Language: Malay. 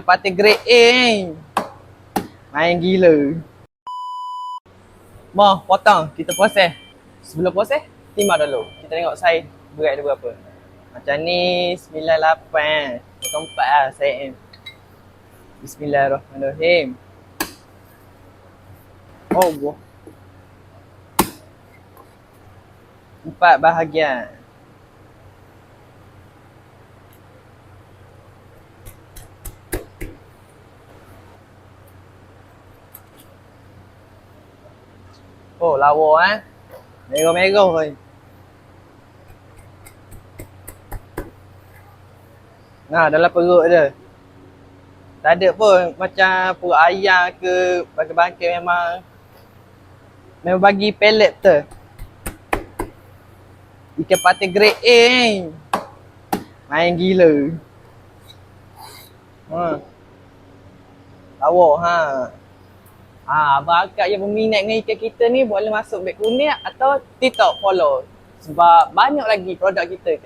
Parti grade A ni. Main gila. Mau potong, kita proses. Sebelum proses, timbang dulu. Kita tengok saiz berat dia berapa. Macam ni 98. Potong 4 lah saiz ni. Bismillahirrahmanirrahim. Oh. Empat bahagian. Oh, lawa eh. Merah-merah oi. Nah, dalam perut dia. Tak ada pun macam perut ayam ke bangkai-bangkai memang memang bagi pellet tu. Ikan patin grade A ni. Main gila. Ha. Lawa ha. Ah, abang akak yang berminat dengan ikan kita ni boleh masuk beg kuning atau TikTok follow. Sebab banyak lagi produk kita.